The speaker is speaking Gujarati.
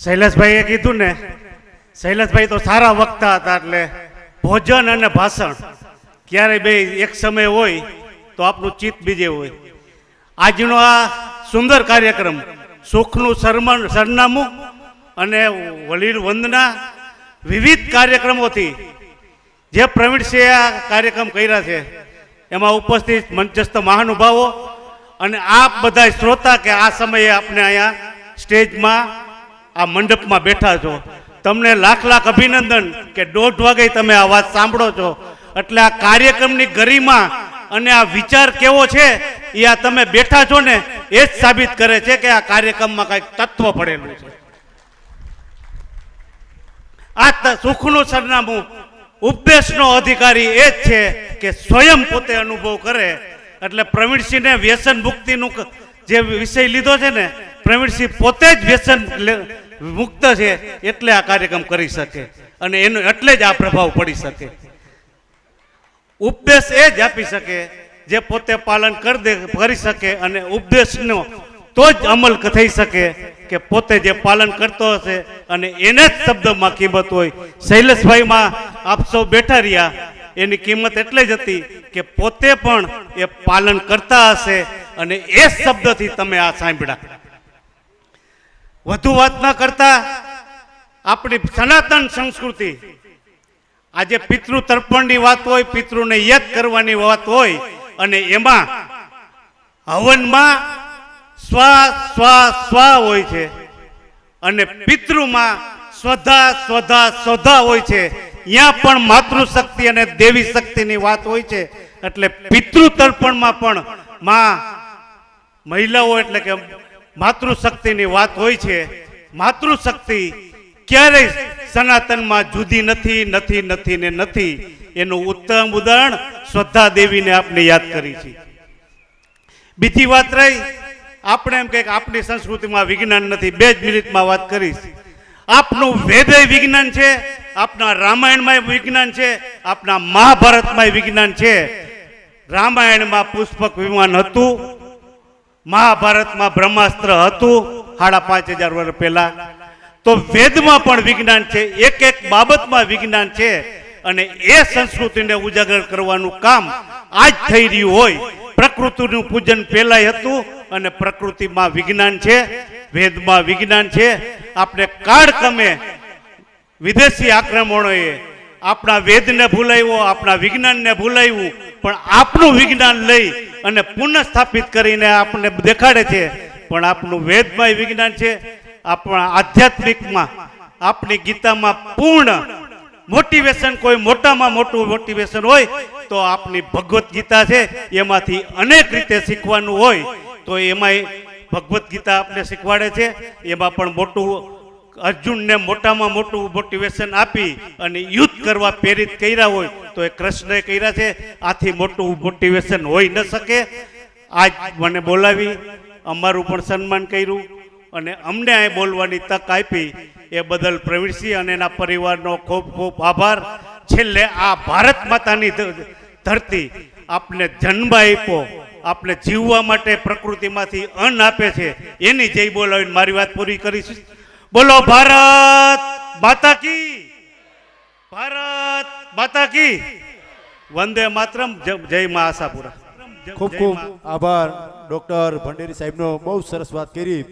શૈલેષભાઈએ કીધું ને, શૈલેષભાઈ તો સારા વક્તા હતા એટલે ભોજન અને ભાષણ, ક્યારેય બે એક સમય હોય તો આપણું ચિત્ત બીજે હોય. આજનો આ સુંદર કાર્યક્રમ, સુખનું સરમન સરનામું અને વલીર વંદના વિવિધ કાર્યક્રમોથી, જે પ્રવીણસિંહે આ કાર્યક્રમ કર્યા છે, એમાં ઉપસ્થિત મંચસ્થ મહાનુભાવો અને આપ બધા શ્રોતા કે આ સમયે આપણે અહીંયા સ્ટેજમાં આ મંડપમાં બેઠા છો. તમને લાખ લાખ અભિનંદન કે દોઢ વાગે તમે આ વાત સાંભળો છો. એટલે આ કાર્યક્રમની ગરિમા અને આ વિચાર કેવો છે, એ આ તમે બેઠા છો ને, એ જ સાબિત કરે છે કે આ કાર્યક્રમમાં કંઈક તત્વ પડેલું છે. આ સુખનું સરનામું, ઉપદેશનો અધિકારી એ જ છે કે સ્વયં પોતે અનુભવ કરે. એટલે પ્રવીણસિંહને વ્યસન મુક્તિનું જે વિષય લીધો છે ને પ્રવીણસિંહ પોતે જ વ્યસન મુક્ત છે એટલે આ કાર્યક્રમ કરી શકે. અને એનો એટલે જ આ પ્રભાવ પડી શકે. ઉપદેશ એ જ આપી શકે જે પોતે પાલન કરી દે કરી શકે અને ઉપદેશનો તો જ અમલ થઈ શકે કે પોતે જે પાલન કરતો હશે અને એને જ શબ્દમાં કિંમત હોય. શૈલેષભાઈમાં આપ સૌ બેઠા રહ્યા. એની કિંમત એટલે જ હતી કે પોતે પણ એ પાલન કરતા હશે અને એ શબ્દથી તમે આ સાંભળ્યા. વધુ વાત ન કરતા આપણી સનાતન સંસ્કૃતિ. આજે પિતૃ તર્પણની વાત હોય, પિતૃને યાદ કરવાની વાત હોય, અને એમાં હવનમાં સ્વા સ્વા સ્વા હોય છે. અને પિતૃમાં સ્વધા સ્વધા સ્વધા હોય છે. ત્યાં પણ માતૃશક્તિ અને દેવી શક્તિની વાત હોય છે. એટલે પિતૃ તર્પણમાં પણ માં મહિલાઓ એટલે કે માતૃશક્તિની વાત હોય છે, માતૃશક્તિ ક્યારેય સનાતનમાં જુદી નથી નથી નથી ને નથી. એનું ઉત્તમ ઉદાહરણ શ્રદ્ધા દેવીને આપણે યાદ કરી છે. બીજી વાત રહી, આપણે એમ કે આપણી સંસ્કૃતિમાં વિજ્ઞાન નથી. બે જ મિનિટમાં વાત કરીશ. આપનું વેદય વિજ્ઞાન છે, આપના રામાયણમાં વિજ્ઞાન છે, આપના મહાભારતમાં વિજ્ઞાન છે. રામાયણમાં પુષ્પક વિમાન હતું મહાભારતમાં બ્રહ્માસ્ત્ર હતું, સાડા પાંચ હજાર વર્ષ પહેલા. તો વેદમાં પણ વિજ્ઞાન છે, એક એક બાબતમાં વિજ્ઞાન છે, અને એ સંસ્કૃતિને ઉજાગર કરવાનું કામ આજ થઈ રહ્યું હોય. પ્રકૃતિનું પૂજન પહેલાય હતું, અને પ્રકૃતિમાં વિજ્ઞાન છે, વેદમાં વિજ્ઞાન છે. આપણે કાળક્રમે વિદેશી આક્રમણોએ આપણા વેદને ભૂલાવ્યો, આપણા વિજ્ઞાનને ભૂલાવ્યું પણ આપણું વિજ્ઞાન લઈ અને પુનઃસ્થાપિત કરીને આપણને દેખાડે છે. પણ આપણું વેદમય વિજ્ઞાન છે. આપણા આધ્યાત્મિકમાં, આપણી ગીતામાં પૂર્ણ મોટિવેશન કોઈ મોટામાં મોટું મોટિવેશન હોય તો આપની ભગવદ્ ગીતા છે. એમાંથી અનેક રીતે શીખવાનું હોય તો એમાંય ભગવદ્ ગીતા આપણે શીખવાડે છે. એમાં પણ મોટું અર્જુનને મોટામાં મોટું મોટિવેશન આપી અને યુદ્ધ કરવા પ્રેરિત કર્યા હોય તો એ કૃષ્ણએ કર્યા છે. આથી મોટું મોટિવેશન હોઈ ન શકે. આજ મને બોલાવી, અમારું પણ સન્માન કર્યું અને અમને અહીં બોલવાની તક આપી. એ બદલ પ્રવીણસિંહ અને એના પરિવારનો ખૂબ ખૂબ આભાર. છેલ્લે આ ભારત માતાની ધરતી આપને જન્મ આપ્યો. આપણે જીવવા માટે પ્રકૃતિમાંથી અન્ન આપે છે. એની જય બોલાવીને મારી વાત પૂરી કરીશ. બોલો ભારત માતા કી. ભારત માતા કી. વંદે માતરમ. જય મા આશાપુરા. ખૂબ ખૂબ આભાર. ડોક્ટર ભંડેરી સાહેબનો બહુ સરસ વાત કરી.